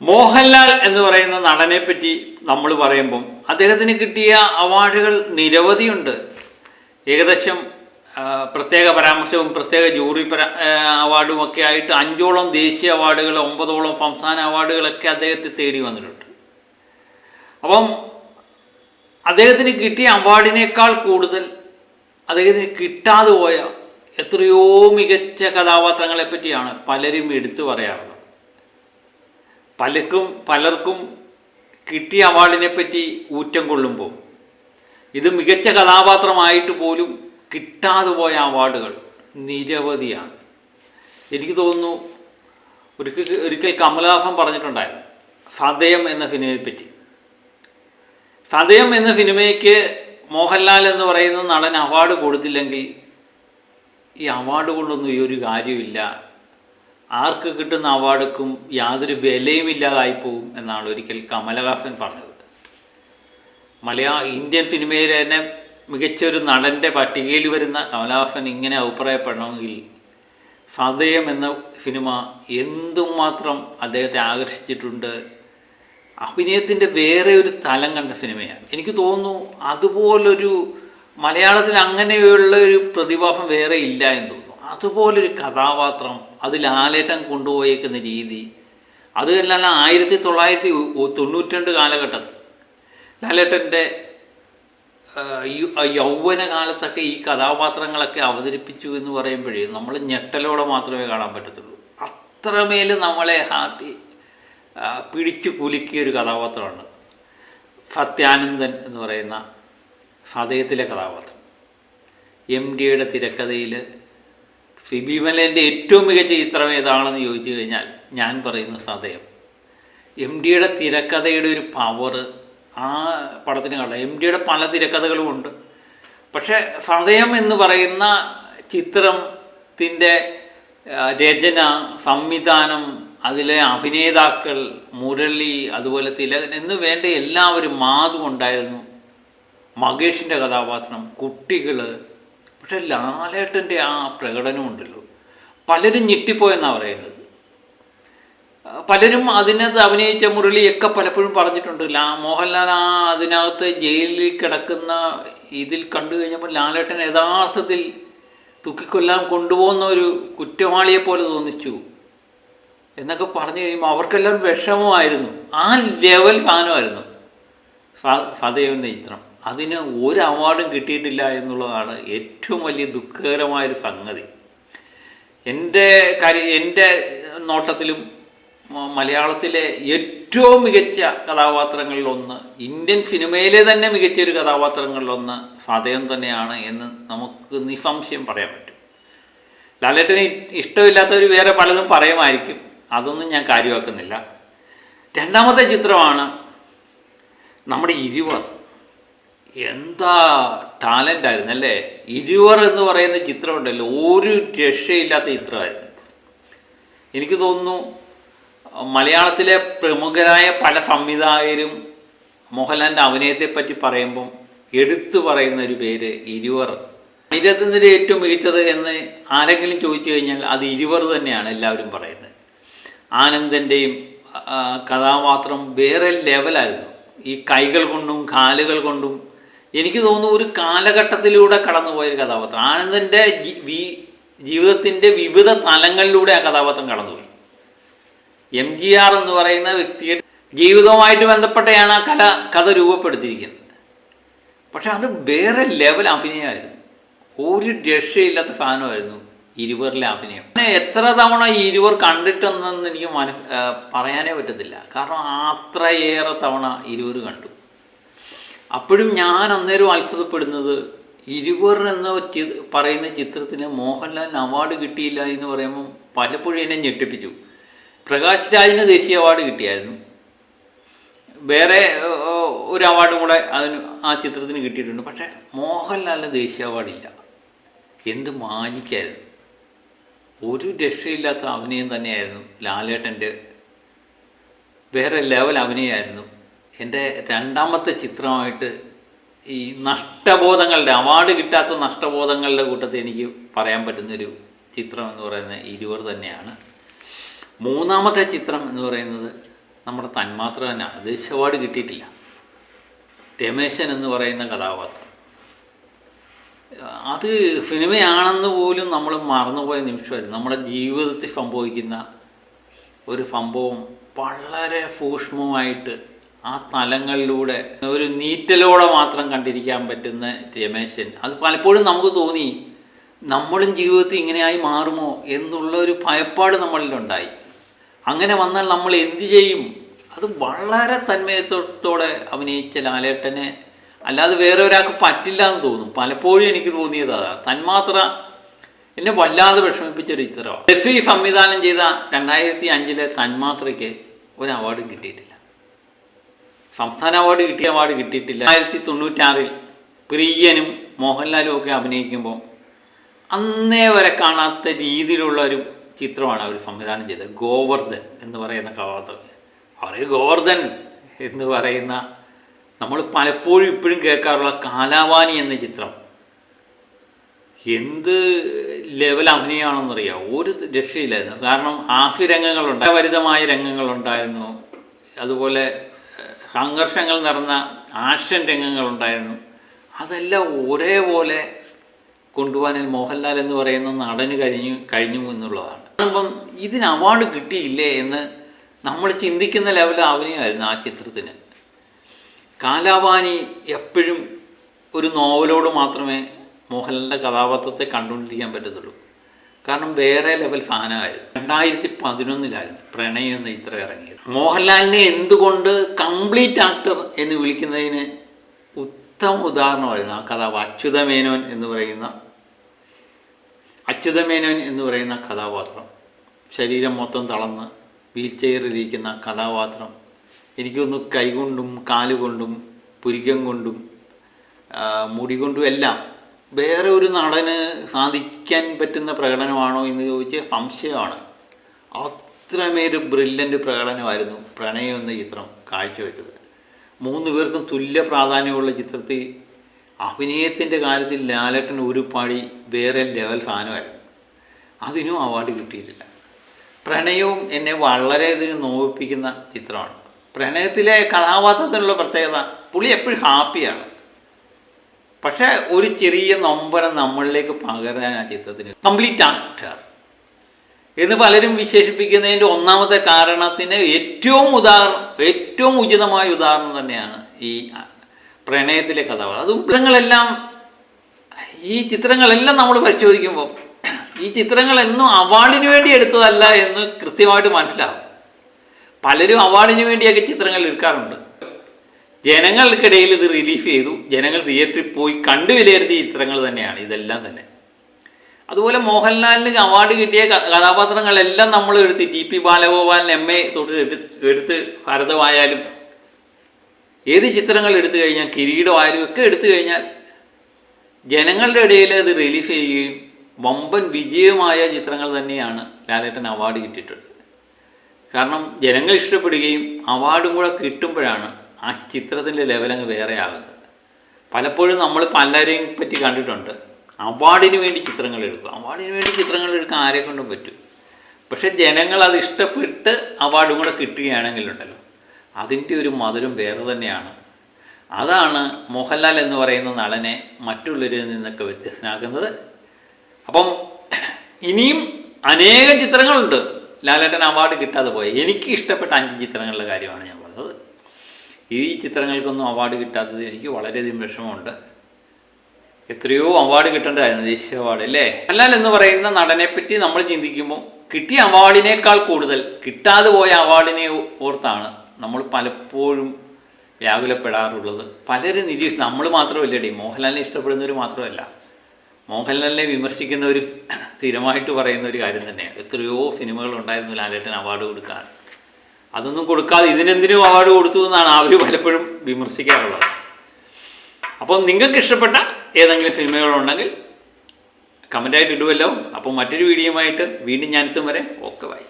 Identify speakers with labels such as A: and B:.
A: മോഹൻലാൽ എന്ന് പറയുന്ന നടനെ പറ്റി നമ്മൾ പറയുമ്പം അദ്ദേഹത്തിന് കിട്ടിയ അവാർഡുകൾ നിരവധിയുണ്ട്. ഏകദേശം പ്രത്യേക പരാമർശവും പ്രത്യേക ജൂറി പരാ അവാർഡും ഒക്കെ ആയിട്ട് അഞ്ചോളം ദേശീയ അവാർഡുകൾ ഒമ്പതോളം സംസ്ഥാന അവാർഡുകളൊക്കെ അദ്ദേഹത്തെ തേടി വന്നിട്ടുണ്ട്. അപ്പം അദ്ദേഹത്തിന് കിട്ടിയ അവാർഡിനേക്കാൾ കൂടുതൽ അദ്ദേഹത്തിന് കിട്ടാതെ പോയ എത്രയോ മികച്ച കഥാപാത്രങ്ങളെ പറ്റിയാണ് പലരും എടുത്തു പറയാറുള്ളത്. പലർക്കും പലർക്കും കിട്ടിയ അവാർഡിനെ പറ്റി ഊറ്റം കൊള്ളുമ്പോൾ ഇത് മികച്ച കഥാപാത്രമായിട്ട് പോലും കിട്ടാതെ പോയ അവാർഡുകൾ നിരവധിയാണ്. എനിക്ക് തോന്നുന്നു ഒരിക്കൽ ഒരിക്കൽ കമലഹാസൻ പറഞ്ഞിട്ടുണ്ടായിരുന്നു സദയം എന്ന സിനിമയെ പറ്റി. സതയം എന്ന സിനിമയ്ക്ക് മോഹൻലാൽ എന്ന് പറയുന്ന നടൻ അവാർഡ് കൊടുത്തില്ലെങ്കിൽ ഈ അവാർഡ് കൊണ്ടൊന്നും ഈ ഒരു കാര്യമില്ല ആർക്ക് കിട്ടുന്ന അവാർഡുക്കും യാതൊരു വിലയും ഇല്ലാതായി പോകും എന്നാണ് ഒരിക്കൽ കമലഹാസൻ പറഞ്ഞത്. മലയാ ഇന്ത്യൻ സിനിമയിലെ തന്നെ മികച്ച ഒരു നടന്റെ പട്ടികയിൽ വരുന്ന കമലഹാസൻ ഇങ്ങനെ അഭിപ്രായപ്പെടണമെങ്കിൽ സതയം എന്ന സിനിമ എന്തുമാത്രം അദ്ദേഹത്തെ ആകർഷിച്ചിട്ടുണ്ട് അഭിനയത്തിന്റെ വേറെ ഒരു തലം കണ്ട സിനിമയാണ്. എനിക്ക് തോന്നുന്നു അതുപോലൊരു മലയാളത്തിൽ അങ്ങനെയുള്ള ഒരു പ്രതിഭാസം വേറെ ഇല്ല എന്ന് തോന്നുന്നു. അതുപോലൊരു കഥാപാത്രം അത് ലാലേട്ടൻ കൊണ്ടുപോയേക്കുന്ന രീതി. അതല്ലല്ല ആയിരത്തി തൊള്ളായിരത്തി തൊണ്ണൂറ്റി രണ്ട് കാലഘട്ടത്തിൽ. ലാലേട്ടന്റെ യൗവന കാലത്തൊക്കെ ഈ കഥാപാത്രങ്ങളൊക്കെ അവതരിപ്പിച്ചു എന്ന് പറയുമ്പോഴേ നമ്മൾ ഞെട്ടലോടെ മാത്രമേ കാണാൻ പറ്റത്തുള്ളൂ. അത്രമേൽ നമ്മളെ ഹാപ്പി പിടിച്ചു കുലുക്കിയ ഒരു കഥാപാത്രമാണ് സത്യാനന്ദൻ എന്ന് പറയുന്ന ഹൃദയത്തിലെ കഥാപാത്രം. എം ഡിയുടെ തിരക്കഥയിൽ ഫിബിമലേന്റെ ഏറ്റവും മികച്ച ചിത്രം ഏതാണെന്ന് ചോദിച്ചു കഴിഞ്ഞാൽ ഞാൻ പറയുന്ന സതയം എം ഡിയുടെ തിരക്കഥയുടെ ഒരു പവർ ആ പടത്തിന് കാണാം എം ഡിയുടെ പല തിരക്കഥകളും ഉണ്ട്. പക്ഷേ സതയം എന്ന് പറയുന്ന ചിത്രത്തിന്റെ രചന സംവിധാനം അതിലെ അഭിനേതാക്കൾ മുരളി അതുപോലെ തിലകൻ എന്ന് വേണ്ട എല്ലാവരും മാതും ഉണ്ടായിരുന്നു മകേഷിന്റെ കഥാപാത്രം കുട്ടികൾ പക്ഷെ ലാലേട്ടന്റെ ആ പ്രകടനം ഉണ്ടല്ലോ. പലരും ഞെട്ടിപ്പോയെന്നാണ് പറയുന്നത്. പലരും അതിനകത്ത് അഭിനയിച്ച മുരളിയൊക്കെ പലപ്പോഴും പറഞ്ഞിട്ടുണ്ട് ലാ മോഹൻലാൽ ആ അതിനകത്ത് ജയിലിൽ കിടക്കുന്ന ഇതിൽ കണ്ടു കഴിഞ്ഞപ്പോൾ ലാലേട്ടൻ യഥാർത്ഥത്തിൽ തൂക്കിക്കൊല്ലാൻ കൊണ്ടുപോകുന്ന ഒരു കുറ്റവാളിയെ പോലെ തോന്നിച്ചു എന്നൊക്കെ പറഞ്ഞു കഴിയുമ്പോൾ അവർക്കെല്ലാം വിഷമമായിരുന്നു. ആ ലെവൽ സാധനമായിരുന്നു ഫ- ഫതയം എന്ന ചിത്രം. അതിന് ഒരു അവാർഡും കിട്ടിയിട്ടില്ല എന്നുള്ളതാണ് ഏറ്റവും വലിയ ദുഃഖകരമായൊരു സംഗതി. എന്റെ കാര്യം എന്റെ നോട്ടത്തിലും മലയാളത്തിലെ ഏറ്റവും മികച്ച കഥാപാത്രങ്ങളിലൊന്ന് ഇന്ത്യൻ സിനിമയിലെ തന്നെ മികച്ച ഒരു കഥാപാത്രങ്ങളിലൊന്ന് ഫതയം തന്നെയാണ് എന്ന് നമുക്ക് നിസ്സംശയം പറയാൻ പറ്റും. ലാലേട്ടന് ഇഷ്ടമില്ലാത്തവർ വേറെ പലതും പറയുമായിരിക്കും. അതൊന്നും ഞാൻ കാര്യമാക്കുന്നില്ല. രണ്ടാമത്തെ ചിത്രമാണ് നമ്മുടെ ഇരുവർ. എന്താ ടാലന്റ് ആയിരുന്നു അല്ലേ? ഇരുവർ എന്ന് പറയുന്ന ചിത്രമുണ്ടല്ലോ ഒരു രക്ഷയില്ലാത്ത ചിത്രമായിരുന്നു. എനിക്ക് തോന്നുന്നു മലയാളത്തിലെ പ്രമുഖരായ പല സംവിധായകരും മോഹൻലാലിന്റെ അഭിനയത്തെ പറ്റി പറയുമ്പം എടുത്തു പറയുന്ന ഒരു പേര് ഇരുവർ. മണിരത്നത്തിന്റെ ഏറ്റവും മികച്ചത് എന്ന് ആരെങ്കിലും ചോദിച്ചു കഴിഞ്ഞാൽ അത് ഇരുവർ തന്നെയാണ് എല്ലാവരും പറയുന്നത്. ആനന്ദന്റെയും കഥാപാത്രം വേറെ ലെവലായിരുന്നു ഈ കൈകൾ കൊണ്ടും കാലുകൾ കൊണ്ടും എനിക്ക് തോന്നുന്നു ഒരു കാലഘട്ടത്തിലൂടെ കടന്നുപോയൊരു കഥാപാത്രം. ആനന്ദന്റെ ജീവിതത്തിന്റെ വിവിധ തലങ്ങളിലൂടെ ആ കഥാപാത്രം കടന്നുപോയി. എം ജി ആർ എന്ന് പറയുന്ന വ്യക്തിയുടെ ജീവിതവുമായിട്ട് ബന്ധപ്പെട്ടയാണ് ആ കല കഥ രൂപപ്പെടുത്തിയിരിക്കുന്നത്. പക്ഷെ അത് വേറെ ലെവൽ അഭിനയമായിരുന്നു. ഒരു രക്ഷയില്ലാത്ത ഫാനുമായിരുന്നു ഇരുവറിലെ അഭിനയം. എത്ര തവണ ഇരുവർ കണ്ടിട്ടെന്നൊന്നും എനിക്ക് മന പറയാനേ പറ്റത്തില്ല. കാരണം അത്രയേറെ തവണ ഇരുവർ കണ്ടു. അപ്പോഴും ഞാൻ അന്നേരം അത്ഭുതപ്പെടുന്നത് ഇരുവർ എന്ന പറയുന്ന ചിത്രത്തിന് മോഹൻലാലിന് അവാർഡ് കിട്ടിയില്ല എന്ന് പറയുമ്പോൾ പലപ്പോഴും എന്നെ ഞെട്ടിപ്പിച്ചു. പ്രകാശ് രാജിന് ദേശീയ അവാർഡ് കിട്ടിയായിരുന്നു. വേറെ ഒരു അവാർഡും കൂടെ അതിന് ആ ചിത്രത്തിന് കിട്ടിയിട്ടുണ്ട്. പക്ഷേ മോഹൻലാലിന് ദേശീയ അവാർഡില്ല എന്ത് മാജിക്കായിരുന്നു. ഒരു രക്ഷയില്ലാത്ത അഭിനയം തന്നെയായിരുന്നു ലാലേട്ടന്റെ വേറെ ലെവൽ അഭിനയമായിരുന്നു. എന്റെ രണ്ടാമത്തെ ചിത്രമായിട്ട് ഈ നഷ്ടബോധങ്ങളുടെ അവാർഡ് കിട്ടാത്ത നഷ്ടബോധങ്ങളുടെ കൂട്ടത്തിൽ എനിക്ക് പറയാൻ പറ്റുന്നൊരു ചിത്രം എന്ന് പറയുന്നത് ഇരുവർ തന്നെയാണ്. മൂന്നാമത്തെ ചിത്രം എന്ന് പറയുന്നത് നമ്മുടെ തന്മാത്ര തന്നെ ദേശീയ അവാർഡ് കിട്ടിയിട്ടില്ല. രമേശൻ എന്ന് പറയുന്ന കഥാപാത്രം. അത് സിനിമയാണെന്ന് പോലും നമ്മൾ മറന്നുപോയ നിമിഷമായിരുന്നു. നമ്മുടെ ജീവിതത്തിൽ സംഭവിക്കുന്ന ഒരു സംഭവം വളരെ സൂക്ഷ്മമായിട്ട് ആ തലങ്ങളിലൂടെ ഒരു നീറ്റലോടെ മാത്രം കണ്ടിരിക്കാൻ പറ്റുന്ന രമേശൻ. അത് പലപ്പോഴും നമുക്ക് തോന്നി നമ്മളും ജീവിതത്തിൽ ഇങ്ങനെയായി മാറുമോ എന്നുള്ള ഒരു ഭയപ്പാട് നമ്മളിലുണ്ടായി. അങ്ങനെ വന്നാൽ നമ്മൾ എന്ത് ചെയ്യും? അത് വളരെ തന്മയത്തോടെ അഭിനയിച്ച ലാലേട്ടനെ അല്ലാതെ വേറെ ഒരാൾക്ക് പറ്റില്ല എന്ന് തോന്നും. പലപ്പോഴും എനിക്ക് തോന്നിയത് അതാ. തന്മാത്ര എന്നെ വല്ലാതെ വിഷമിപ്പിച്ച ഒരു ചിത്രമാണ്. റഫി സംവിധാനം ചെയ്ത രണ്ടായിരത്തി അഞ്ചിലെ തന്മാത്രയ്ക്ക് ഒരു അവാർഡും കിട്ടിയിട്ടില്ല. സംസ്ഥാന അവാർഡ് കിട്ടിയ അവാർഡ് കിട്ടിയിട്ടില്ല. ആയിരത്തി തൊണ്ണൂറ്റാറിൽ പ്രിയനും മോഹൻലാലും ഒക്കെ അഭിനയിക്കുമ്പോൾ അന്നേ വരെ കാണാത്ത രീതിയിലുള്ള ഒരു ചിത്രമാണ് അവർ സംവിധാനം ചെയ്തത്. ഗോവർദ്ധൻ എന്ന് പറയുന്ന കഥാപാത്രം അവർ ഗോവർദ്ധൻ എന്ന് പറയുന്ന നമ്മൾ പലപ്പോഴും ഇപ്പോഴും കേൾക്കാറുള്ള കാലാവാനി എന്ന ചിത്രം. എന്ത് ലെവൽ അഭിനയമാണെന്നറിയാം ഒരു രക്ഷയില്ലായിരുന്നു. കാരണം ഹാഫി രംഗങ്ങളുണ്ട് വരിതമായ രംഗങ്ങളുണ്ടായിരുന്നു. അതുപോലെ സംഘർഷങ്ങൾ നിറഞ്ഞ ആക്ഷൻ രംഗങ്ങളുണ്ടായിരുന്നു. അതെല്ലാം ഒരേപോലെ കൊണ്ടുപോകാനിൽ മോഹൻലാൽ എന്ന് പറയുന്ന നടന് കഴിഞ്ഞു കഴിഞ്ഞു എന്നുള്ളതാണ്. അപ്പം ഇതിന് അവാർഡ് കിട്ടിയില്ലേ എന്ന് നമ്മൾ ചിന്തിക്കുന്ന ലെവൽ അഭിനയമായിരുന്നു ആ ചിത്രത്തിന്. കാലാവാനി എപ്പോഴും ഒരു നോവലോട് മാത്രമേ മോഹൻലാലിന്റെ കഥാപാത്രത്തെ കണ്ടുകൊണ്ടിരിക്കാൻ പറ്റത്തുള്ളൂ. കാരണം വേറെ ലെവൽ ഫാനായിരുന്നു രണ്ടായിരത്തി പതിനൊന്നിലായിരുന്നു പ്രണയം എന്ന ചിത്രം ഇറങ്ങിയത്. മോഹൻലാലിനെ എന്തുകൊണ്ട് കംപ്ലീറ്റ് ആക്ടർ എന്ന് വിളിക്കുന്നതിന് ഉത്തമ ഉദാഹരണമായിരുന്നു ആ കഥാവ് അച്യുതമേനോൻ എന്ന് പറയുന്ന അച്യുതമേനോൻ എന്ന് പറയുന്ന കഥാപാത്രം. ശരീരം മൊത്തം തളർന്ന് വീൽ ചെയറിലിരിക്കുന്ന കഥാപാത്രം. എനിക്കൊന്ന് കൈകൊണ്ടും കാലുകൊണ്ടും പുരികം കൊണ്ടും മുടി കൊണ്ടും എല്ലാം വേറെ ഒരു നടന് സാധിക്കാൻ പറ്റുന്ന പ്രകടനമാണോ എന്ന് ചോദിച്ചാൽ സംശയമാണ്. അത്രമേൽ ബ്രില്യന്റ് പ്രകടനമായിരുന്നു പ്രണയം എന്ന ചിത്രം കാഴ്ചവെച്ചത്. മൂന്ന് പേർക്കും തുല്യ പ്രാധാന്യമുള്ള ചിത്രത്തിൽ അഭിനയത്തിന്റെ കാര്യത്തിൽ ലാലേട്ടൻ ഒരു പാടി വേറെ ലെവൽ ഫാനുമായിരുന്നു. അതിനും അവാർഡ് കിട്ടിയിട്ടില്ല. പ്രണയവും എന്നെ വളരെയധികം നോവിപ്പിക്കുന്ന ചിത്രമാണ്. പ്രണയത്തിലെ കഥാപാത്രത്തിനുള്ള പ്രത്യേകത പുള്ളി എപ്പോഴും ഹാപ്പിയാണ് പക്ഷേ ഒരു ചെറിയ നൊമ്പരം നമ്മളിലേക്ക് പകരാൻ ആ ചിത്രത്തിന് കംപ്ലീറ്റ് ആക്ടർ എന്ന് പലരും വിശേഷിപ്പിക്കുന്നതിന്റെ ഒന്നാമത്തെ കാരണത്തിന് ഏറ്റവും ഉദാഹരണം ഏറ്റവും ഉചിതമായ ഉദാഹരണം തന്നെയാണ് ഈ പ്രണയത്തിലെ കഥ അതും ചിത്രങ്ങളെല്ലാം ഈ ചിത്രങ്ങളെല്ലാം നമ്മൾ പരിശോധിക്കുമ്പോൾ ഈ ചിത്രങ്ങളെന്നും അവാർഡിന് വേണ്ടി എടുത്തതല്ല എന്ന് കൃത്യമായിട്ട് മനസ്സിലാവും. പലരും അവാർഡിന് വേണ്ടിയൊക്കെ ചിത്രങ്ങൾ എടുക്കാറുണ്ട്. ജനങ്ങൾക്കിടയിൽ ഇത് റിലീഫ് ചെയ്തു. ജനങ്ങൾ തിയേറ്ററിൽ പോയി കണ്ടു വിലയിരുത്തിയ ചിത്രങ്ങൾ തന്നെയാണ്. ഇതെല്ലാം തന്നെ. അതുപോലെ മോഹൻലാലിന് അവാർഡ് കിട്ടിയ കഥാപാത്രങ്ങളെല്ലാം നമ്മൾ എടുത്ത് T P Balagopalan M A തൊട്ട് എടുത്ത് ഭരതമായാലും ഏത് ചിത്രങ്ങൾ എടുത്തു കഴിഞ്ഞാൽ കിരീടമായാലും ഒക്കെ എടുത്തു കഴിഞ്ഞാൽ ജനങ്ങളുടെ ഇടയിൽ അത് റിലീഫ് ചെയ്യുകയും വമ്പൻ വിജയമായ ചിത്രങ്ങൾ തന്നെയാണ് ലാലേട്ടൻ അവാർഡ് കിട്ടിയിട്ടുള്ളത്. കാരണം ജനങ്ങൾ ഇഷ്ടപ്പെടുകയും അവാർഡും കൂടെ കിട്ടുമ്പോഴാണ് ആ ചിത്രത്തിന്റെ ലെവലങ്ങ് വേറെ ആകുന്നത് പലപ്പോഴും നമ്മൾ പലരെയും പറ്റി കണ്ടിട്ടുണ്ട്. അവാർഡിന് വേണ്ടി ചിത്രങ്ങൾ എടുക്കും. അവാർഡിന് വേണ്ടി ചിത്രങ്ങൾ എടുക്കാൻ ആരെ കൊണ്ടും പറ്റും. പക്ഷെ ജനങ്ങൾ അത് ഇഷ്ടപ്പെട്ട് അവാർഡും കൂടെ കിട്ടുകയാണെങ്കിലുണ്ടല്ലോ. അതിന്റെ ഒരു മധുരം വേറെ തന്നെയാണ്. അതാണ് മോഹൻലാൽ എന്ന് പറയുന്ന നടനെ മറ്റുള്ളവരിൽ നിന്നൊക്കെ വ്യത്യസ്തനാക്കുന്നത്. അപ്പം ഇനിയും അനേകം ചിത്രങ്ങളുണ്ട്. ലാലേട്ടൻ അവാർഡ് കിട്ടാതെ പോയ. എനിക്ക് ഇഷ്ടപ്പെട്ട അഞ്ച് ചിത്രങ്ങളുടെ കാര്യമാണ് ഞാൻ പറഞ്ഞത്. ഈ ചിത്രങ്ങൾക്കൊന്നും അവാർഡ് കിട്ടാത്തത് എനിക്ക് വളരെയധികം വിഷമമുണ്ട്. എത്രയോ അവാർഡ് കിട്ടേണ്ടതായിരുന്നു ദേശീയ അവാർഡ് അല്ലേ? അല്ലാൽ എന്ന് പറയുന്ന നടനെ പറ്റി നമ്മൾ ചിന്തിക്കുമ്പോൾ കിട്ടിയ അവാർഡിനേക്കാൾ കൂടുതൽ കിട്ടാതെ പോയ അവാർഡിനെ ഓർത്താണ് നമ്മൾ പലപ്പോഴും വ്യാകുലപ്പെടാറുള്ളത്. പലരും നിരീക്ഷ നമ്മൾ മാത്രമല്ലടി മോഹൻലാലിനെ ഇഷ്ടപ്പെടുന്നവർ മാത്രമല്ല. മോഹൻലാലിനെ വിമർശിക്കുന്നവർ സ്ഥിരമായിട്ട് പറയുന്ന ഒരു കാര്യം തന്നെയാണ് എത്രയോ സിനിമകൾ ഉണ്ടായിരുന്നു ലാലേട്ടൻ അവാർഡ് കൊടുക്കാൻ. അതൊന്നും കൊടുക്കാതെ ഇതിനെന്തിനും അവാർഡ് കൊടുത്തു എന്നാണ് അവർ പലപ്പോഴും വിമർശിക്കാറുള്ളത്. അപ്പോൾ നിങ്ങൾക്ക് ഇഷ്ടപ്പെട്ട ഏതെങ്കിലും സിനിമകളുണ്ടെങ്കിൽ കമന്റായിട്ട് ഇടുമല്ലോ അപ്പോൾ മറ്റൊരു വീഡിയോയുമായിട്ട് വീണ്ടും ഞാനെത്തും വരെ ഓക്കെ ബൈ